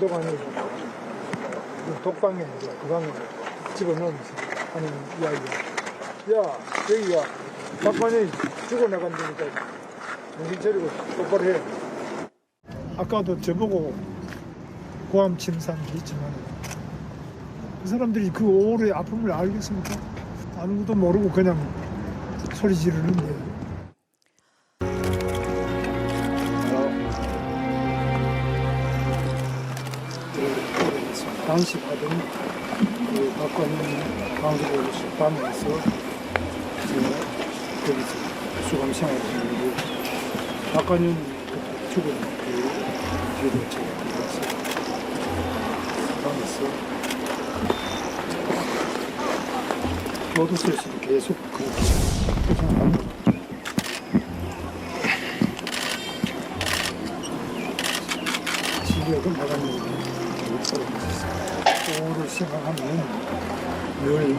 도도관이 독방에 이제 그 방에 집어넣으면서 하는 이야기야. 야, 여기야. 박관이 죽어나간다니까 정신 차리고 똑바로 해. 아까도 저보고 고함 사람들이 있지만 그 사람들이 그 오울의 아픔을 알겠습니까? 아무것도 모르고 그냥 소리 지르는데 단식하던 그 박관인 강주로 식당에서 제가 거기서 수감 생활을 했는데 박관인 죽은 그 뒤로 제가 들어가서 방에서 쓸수 계속 그렇게 생각합니다. 지력은 나갔는데 오를 생각하면 늘